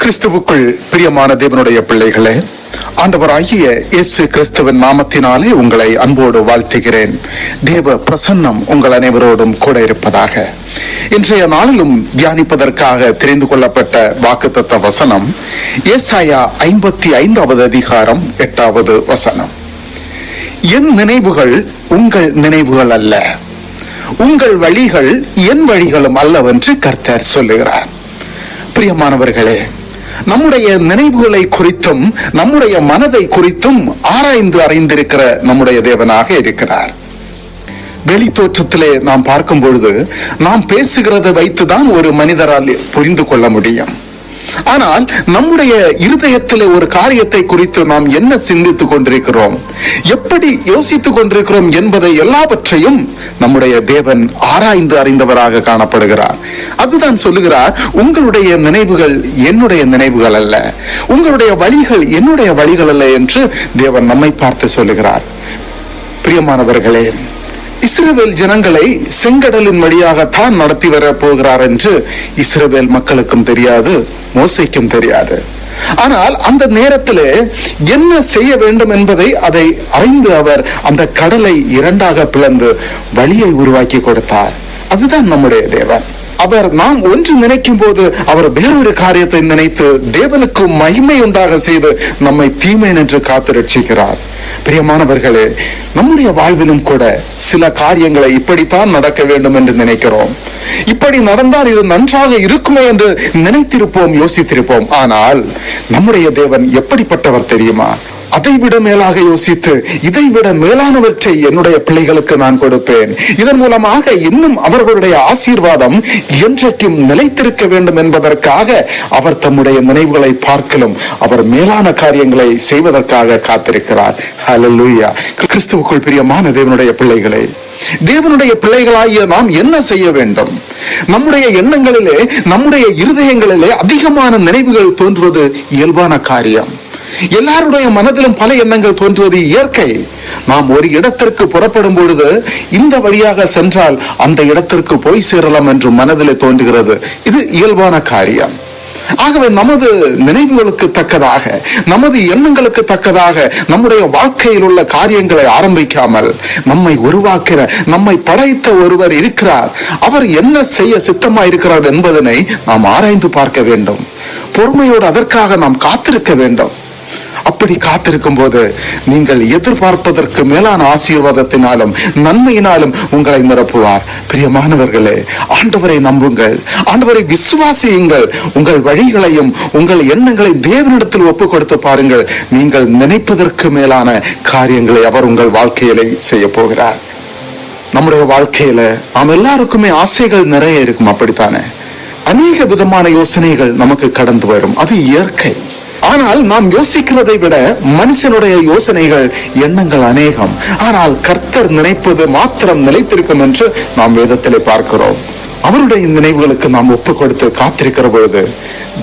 கிறிஸ்துவுக்குள் பிரியமான தேவனுடைய பிள்ளைகளே ஆண்டவராகிய இயேசு கிறிஸ்துவின் நாமத்தினாலே உங்களை அன்போடு வாழ்த்துகிறேன். தேவ பிரசன்னம் உங்கள் அனைவரோடும் கூட இருப்பதாக. இன்றைய நாளிலும் தியானிப்பதற்காக தெரிந்து கொள்ளப்பட்ட வாக்குத்தத்த வசனம் ஏசாயா ஐம்பத்தி ஐந்தாவது அதிகாரம் எட்டாவது வசனம். என் நினைவுகள் உங்கள் நினைவுகள் அல்ல. உங்கள் வழிகள் என் வழிகளும் அல்லவென்று கர்த்தர் சொல்லுகிறார். பிரியமானவர்களே நம்முடைய நினைவுகளை குறித்தும் நம்முடைய மனதை குறித்தும் ஆராய்ந்து அறிந்திருக்கிற நம்முடைய தேவனாக இருக்கிறார். வெளி தோற்றத்திலே நாம் பார்க்கும் பொழுது நாம் பேசுகிறதை வைத்துதான் ஒரு மனிதரால் புரிந்து கொள்ள முடியும். ஆனால் நம்முடைய இருதயத்தில் ஒரு காரியத்தை குறித்து நாம் என்ன சிந்தித்துக் கொண்டிருக்கிறோம்? எப்படி யோசித்துக் கொண்டிருக்கிறோம் என்பதை எல்லாவற்றையும் நம்முடைய தேவன் ஆராய்ந்து அறிந்தவராக காணப்படுகிறார். அதுதான் சொல்லுகிறார் உங்களுடைய நினைவுகள் என்னுடைய நினைவுகள் அல்ல. உங்களுடைய வழிகள் என்னுடைய வழிகள் அல்ல என்று தேவன் நம்மை பார்த்து சொல்லுகிறார். பிரியமானவர்களே இஸ்ரேல் ஜனங்களை செங்கடலின் வழியாக தான் நடத்தி வர போகிறார் என்று இஸ்ரேல் மக்களுக்கும் தெரியாது மோசைக்கும் தெரியாது. ஆனால் அந்த நேரத்திலே என்ன செய்ய வேண்டும் என்பதை அதை அறிந்து அவர் அந்த கடலை இரண்டாக பிளந்து வழியை உருவாக்கி கொடுத்தார். அதுதான் நம்முடைய தேவன். அவர் நாம் ஒன்று நினைக்கும் போது அவர் வேறொரு காரியத்தை நினைத்து தேவனுக்கு மகிமை உண்டாக செய்து நம்மை தீமை நின்று காத்து ரட்சிக்கிறார். பிரியமானவர்களே நம்முடைய வாழ்விலும் கூட சில காரியங்களை இப்படித்தான் நடக்க வேண்டும் என்று நினைக்கிறோம். இப்படி நடந்தால் இது நன்றாக இருக்குமே என்று நினைத்திருப்போம் யோசித்திருப்போம். ஆனால் நம்முடைய தேவன் எப்படிப்பட்டவர் தெரியுமா? அதைவிட மேலாக யோசித்து இதைவிட மேலானவற்றை என்னுடைய பிள்ளைகளுக்கு நான் கொடுப்பேன். இதன் மூலமாக இன்னும் அவர்களுடைய ஆசீர்வாதம் என்றைக்கும் நிலைத்திருக்க வேண்டும் என்பதற்காக அவர் தம்முடைய நினைவுகளை பார்க்கலும் அவர் மேலான காரியங்களை செய்வதற்காக காத்திருக்கிறார். ஹalleluya கிறிஸ்துவுக்குள் பிரியமான தேவனுடைய பிள்ளைகளே தேவனுடைய பிள்ளைகளாகிய நாம் என்ன செய்ய வேண்டும்? நம்முடைய எண்ணங்களிலே நம்முடைய இருதயங்களிலே அதிகமான நினைவுகள் தோன்றுவது இயல்பான காரியம். எல்லாருடைய மனதிலும் பல எண்ணங்கள் தோன்றுவது இயற்கை. நாம் ஒரு இடத்திற்கு புறப்படும் பொழுது இந்த வழியாக சென்றால் அந்த இடத்திற்கு போய் சேரலாம் என்று மனதில் தோன்றுகிறது. இது இயல்பான காரியம். ஆகவே நமது நினைவுகளுக்கு தக்கதாக நமது எண்ணங்களுக்கு தக்கதாக நம்முடைய வாழ்க்கையில் உள்ள காரியங்களை ஆரம்பிக்காமல் நம்மை உருவாக்கிற நம்மை படைத்த ஒருவர் இருக்கிறார். அவர் என்ன செய்ய சித்தமா இருக்கிறார் என்பதனை நாம் ஆராய்ந்து பார்க்க வேண்டும். பொறுமையோடு அதற்காக நாம் காத்திருக்க வேண்டும். அப்படி காத்திருக்கும் போது நீங்கள் எதிர்பார்ப்பதற்கு மேலான ஆசீர்வாதத்தினாலும் நன்மையினாலும் உங்களை நிரப்புவார். பிரியமானவர்களே ஆண்டவரை நம்புங்கள். ஆண்டவரை விசுவாசியுங்கள். உங்கள் வழிகளையும் உங்கள் எண்ணங்களை தேவனிடத்தில் ஒப்பு கொடுத்து பாருங்கள். நீங்கள் நினைப்பதற்கு மேலான காரியங்களை அவர் உங்கள் வாழ்க்கையிலே செய்ய போகிறார். நம்முடைய வாழ்க்கையில நாம் எல்லாருக்குமே ஆசைகள் நிறைய இருக்கும் அப்படித்தானே? அநேக விதமான யோசனைகள் நமக்கு கடந்து வரும். அது இயற்கை. ஆனால் நாம் யோசிக்கிறதை விட மனுஷனுடைய யோசனைகள் எண்ணங்கள் அநேகம். ஆனால் கர்த்தர் நினைப்பது மாத்திரம் நிலைத்திருக்கும் என்று நாம் வேதத்திலே பார்க்கிறோம். அவருடைய நினைவுகளுக்கு நாம் ஒப்பு கொடுத்து காத்திருக்கிற பொழுது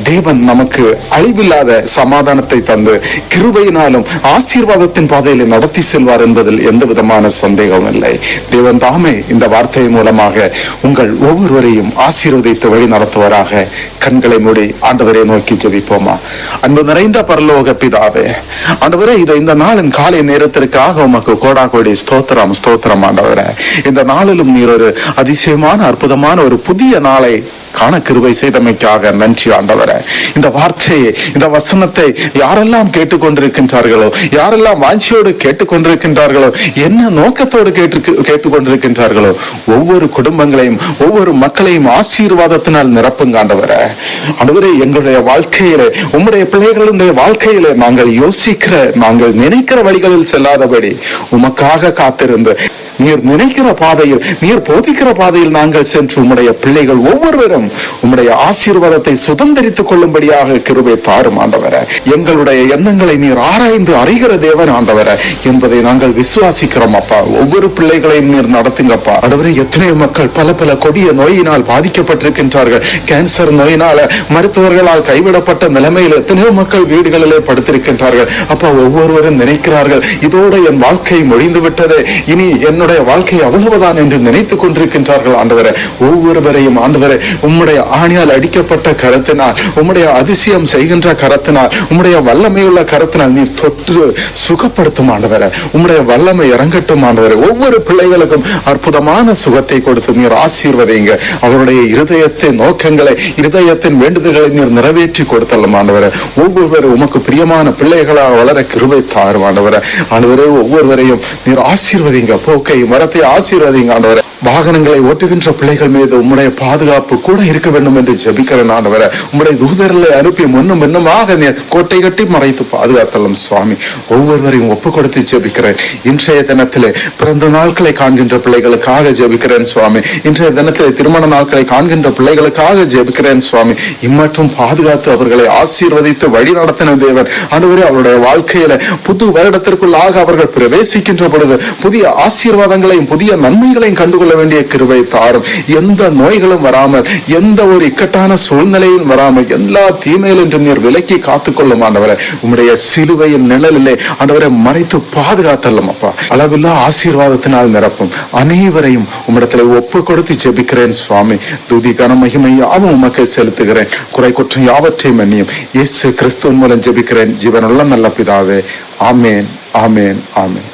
தேவன் நமக்கு அழிவில்லாத சமாதானத்தை தந்து கிருபையினாலும் ஆசீர்வாதத்தின் பாதையில நடத்தி செல்வார் என்பதில் எந்த விதமான சந்தேகமும் இல்லை. தேவன் தாமே இந்த வார்த்தை மூலமாக உங்கள் ஒவ்வொருவரையும் ஆசீர்வதித்து வழி நடத்துவராக. கண்களை மூடி ஆண்டவரை நோக்கி ஜெபிப்போமா? அன்பு நிறைந்த பரலோக பிதாவே ஆண்டவரே இதை இந்த நாளின் காலை நேரத்திற்காக உமக்கு கோடா கோடி ஸ்தோத்திரம் ஸ்தோத்திரம் ஆண்டவரே. இந்த நாளிலும் நீர் ஒரு அதிசயமான அற்புதமான ஒரு புதிய நாளை காண கிருபை செய்தமைக்காக நன்றி ஆண்டவரே. இந்த வார்த்தையை இந்த வசனத்தை யாரெல்லாம் கேட்டுக்கொண்டிருக்கின்றார்களோ யாரெல்லாம் வாஞ்சியோடு கேட்டுக்கொண்டிருக்கின்றார்களோ என்ன நோக்கத்தோடு கேட்டு கேட்டுக்கொண்டிருக்கின்றார்களோ ஒவ்வொரு குடும்பங்களையும் ஒவ்வொரு மக்களையும் ஆசீர்வாதத்தினால் நிரப்புங்க ஆண்டவரே ஆண்டவரே எங்களுடைய வாழ்க்கையிலே உம்முடைய பிள்ளைகளுடைய வாழ்க்கையிலே நாங்கள் யோசிக்கிற நாங்கள் நினைக்கிற வழிகளில் செல்லாதபடி உமக்காக காத்திருந்து நீர் நினைக்கிற பாதையில் நீர் போதிக்கிற பாதையில் நாங்கள் சென்று உம்முடைய பிள்ளைகள் ஒவ்வொருவரும் உம்முடைய ஆசீர்வாதத்தை சுதந்திரித்துக் கொள்ளும்படியாக கிருபை தாரும் ஆண்டவர. எங்களுடைய எண்ணங்களை நீர் ஆராய்ந்து அறிகிற தேவன் ஆண்டவர. என்பதை நாங்கள் விசுவாசிக்கிறோம் அப்பா. ஒவ்வொரு பிள்ளைகளையும் நீர் நடத்துங்கப்பா. ஆண்டவரே எத்தனையோ மக்கள் பல பல கொடிய நோயினால் பாதிக்கப்பட்டிருக்கின்றார்கள். கேன்சர் நோயினால மருத்துவர்களால் கைவிடப்பட்ட நிலைமையில் எத்தனையோ மக்கள் வீடுகளிலே படுத்திருக்கின்றார்கள். அப்பா ஒவ்வொருவரும் நினைக்கிறார்கள் இதோட என் வாழ்க்கை முடிந்து விட்டது இனி என்ன என்னுடைய வாழ்க்கை அவ்வளவுதான் என்று நினைத்துக் கொண்டிருக்கின்றார்கள் ஆண்டவரே. ஒவ்வொருவரையும் ஆண்டவரே உம்முடைய ஆணியால் அடிக்கப்பட்ட கரத்தினால் உம்முடைய அதிசயம் செய்கின்ற கரத்தினால் உம்முடைய வல்லமையுள்ள கரத்தினால் நீர் தொற்று சுகப்படுத்தும் ஆண்டவரே. உம்முடைய வல்லமை இறங்கட்டும் ஆண்டவரே. ஒவ்வொரு பிள்ளைகளுக்கும் அற்புதமான சுகத்தை கொடுத்து நீர் ஆசீர்வதிங்க அவருடைய இருதயத்தின் நோக்கங்களை இருதயத்தின் வேண்டுதல்களை நீர் நிறைவேற்றி கொடுத்தல்லும் ஆண்டவரே. ஒவ்வொருவரும் உமக்கு பிரியமான பிள்ளைகளாக வளர கிருபை தாரும் ஆண்டவரே. ஆண்டவரே ஒவ்வொருவரையும் நீர் ஆசீர்வதிங்க போக்கை மரத்தை ஆசீர்வதிங்க ஆண்டவரே வாகனங்களை ஓட்டுகின்ற பிள்ளைகள் மீது உம்முடைய பாதுகாப்பு கூட இருக்க வேண்டும் என்று ஜபிக்கிறேன் ஆண்டவரே உம்முடைய தூதர்களை அனுப்பி முன்னும் பின்னுமாக கோட்டை கட்டி மறைத்து பாதுகாத்தலாம் சுவாமி. ஒவ்வொருவரையும் ஒப்பு கொடுத்து ஜபிக்கிறேன். இன்றைய தினத்திலே பிறந்த நாட்களை காண்கின்ற பிள்ளைகளுக்காக ஜெபிக்கிறேன் சுவாமி. இன்றைய தினத்திலே திருமண நாட்களை காண்கின்ற பிள்ளைகளுக்காக ஜெபிக்கிறேன் சுவாமி. இம்மற்றும் பாதுகாத்து அவர்களை ஆசீர்வதித்து வழி நடத்தின தேவன். ஆண்டவரே அவருடைய வாழ்க்கையில புது வருடத்திற்குள்ளாக அவர்கள் பிரவேசிக்கின்ற பொழுது புதிய ஆசீர்வாதங்களையும் புதிய நன்மைகளையும் கண்டுகொள்ள வேண்டிய கிருவை தாரும். எந்த நோய்களும் வராமல் எந்த ஒரு இக்கட்டான சூழ்நிலையும் வராமல் எல்லா தீமையிலும் நீர் விலக்கி காத்துக்கொள்ளும் ஆண்டவரை. உம்முடைய சிலுவையின் நிழலிலே ஆண்டவரை மறைத்து பாதுகாத்தல்லும் அப்பா. அளவில்லா ஆசீர்வாதத்தினால் நிரப்பும். அனைவரையும் உம்மிடத்தில் ஒப்பு கொடுத்து ஜெபிக்கிறேன் சுவாமி. துதி கன மகிமை யாவும் உமக்கு செலுத்துகிறேன். குறை குற்றம் யாவற்றையும் எண்ணியும். இயேசு கிறிஸ்துவ மூலம் ஜெபிக்கிறேன். ஜீவனுள்ள நல்ல பிதாவே. ஆமேன் ஆமேன் ஆமேன்.